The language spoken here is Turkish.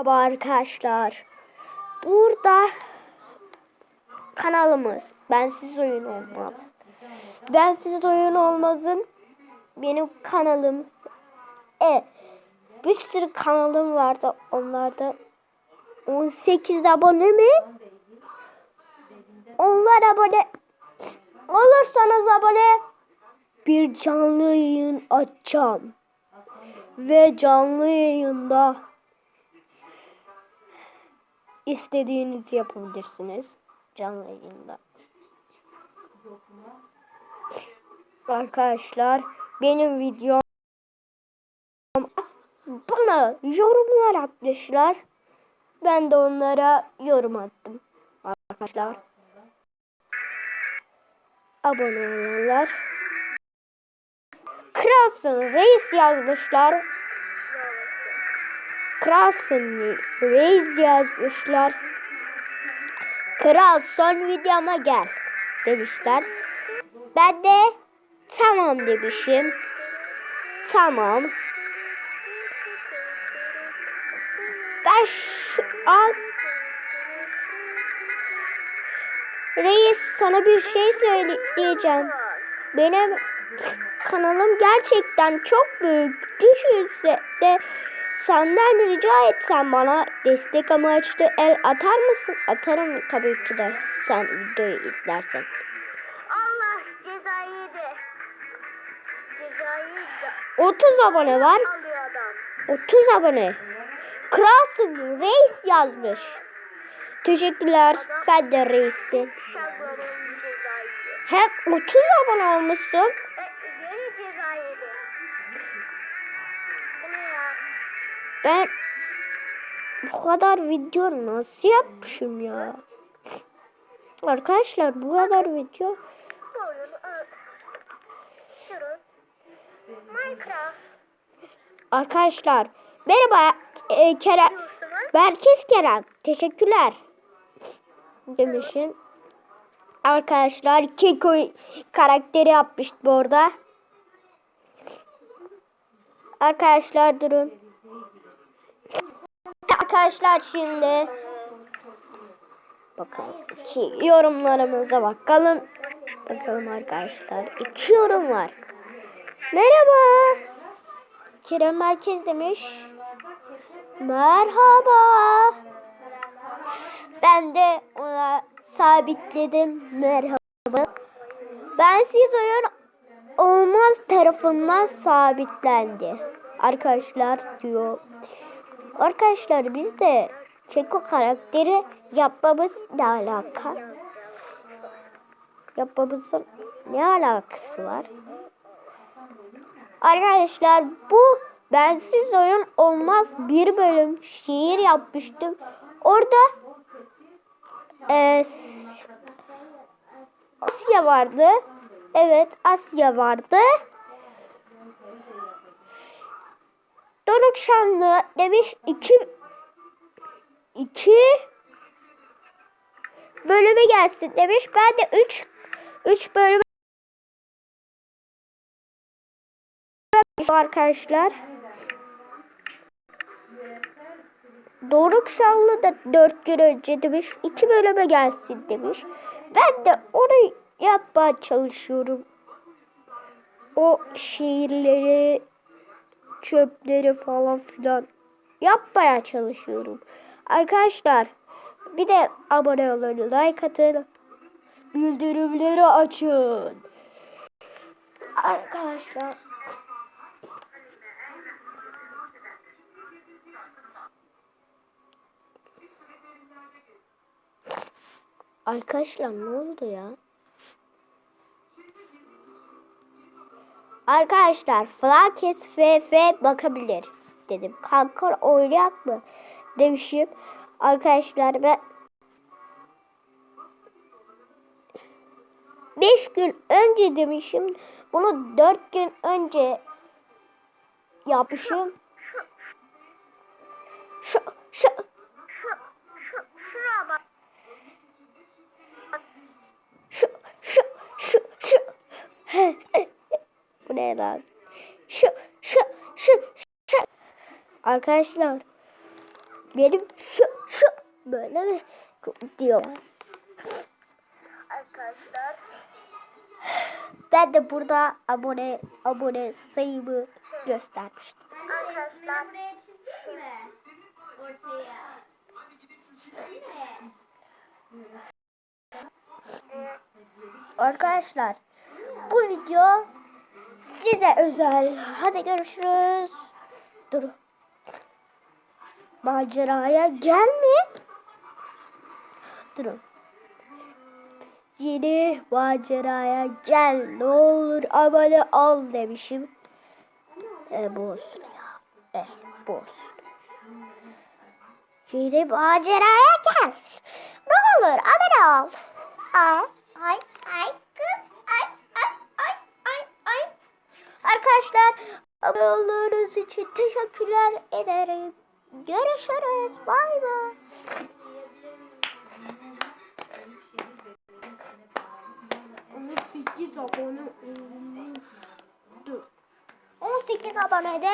Merhaba arkadaşlar. Burada kanalımız Bensiz Oyun Olmaz. Bensiz Oyun Olmaz'ın benim kanalım. E bir sürü kanalım vardı. Onlarda 18 abone mi? Onlar abone olursanız abone bir canlı yayın açacağım. Ve canlı yayında istediğinizi yapabilirsiniz canlı yayında. Arkadaşlar benim videom bana yorumlar atmışlar. Ben de onlara yorum attım. Arkadaşlar. Abone olanlar. Kralsın reis yazmışlar. Kralsın reis yazmışlar. Kral son videoma gel demişler. Ben de tamam demişim. Tamam. Ben şu an Reis sana bir şey söyleyeceğim. Benim kanalım gerçekten çok büyük. Düşünse de senden rica etsem bana destek amaçlı el atar mısın? Atarım tabii ki de sen videoyu izlersen. Allah cezayı de. Cezayı da 30 abone var. alıyor adam. 30 abone. Kralsın reis yazmış. Teşekkürler. Sen de reissin. Hem 30 abone olmuşsun. Ben bu kadar video nasıl yapmışım ya? Arkadaşlar bu kadar video Arkadaşlar merhaba e, Kerem. Berkes Kerem teşekkürler demişim. Arkadaşlar Keko karakteri yapmıştı bu arada. Arkadaşlar durun. Arkadaşlar şimdi bakalım iki yorumlarımıza bakalım. Bakalım arkadaşlar. iki yorum var. Merhaba. Kerem Merkez demiş. Merhaba. Ben de ona sabitledim. Merhaba. Ben siz oyun olmaz tarafından sabitlendi. Arkadaşlar diyor. Arkadaşlar biz de Keko karakteri yapmamız ne alaka? Yapmamızın ne alakası var? Arkadaşlar bu bensiz oyun olmaz bir bölüm şiir yapmıştım. Orada e, Asya vardı. Evet Asya vardı. Doruk Şanlı demiş iki iki bölüme gelsin demiş. Ben de üç üç bölüme arkadaşlar. Doruk Şanlı da dört gün önce demiş. iki bölüme gelsin demiş. Ben de onu yapmaya çalışıyorum. O şiirleri, çöpleri falan filan yapmaya çalışıyorum. Arkadaşlar bir de abone olun, like atın, bildirimleri açın. Arkadaşlar Arkadaşlar ne oldu ya? Arkadaşlar Flakes FF bakabilir dedim. Kanka oynayak mı? Demişim. Arkadaşlar ben 5 gün önce demişim. Bunu 4 gün önce yapmışım. Şu şu Şu, şu, şuraya bak. şu şu şu şu lan? Şu şu şu şu arkadaşlar benim şu şu böyle mi diyorlar. Arkadaşlar Ben de burada abone abone sayımı göstermiştim. arkadaşlar. Arkadaşlar bu video size özel. Hadi görüşürüz. Dur. Maceraya gelme. Durun. Yeni maceraya gel. Ne olur abone ol demişim. E, bu olsun ya. Eh, bu olsun. Yeni maceraya gel. Ne olur abone ol. Ay, abone olduğunuz için teşekkürler ederim. Görüşürüz. Bay bay. Ama 8 abone olmuştu. 18 abonede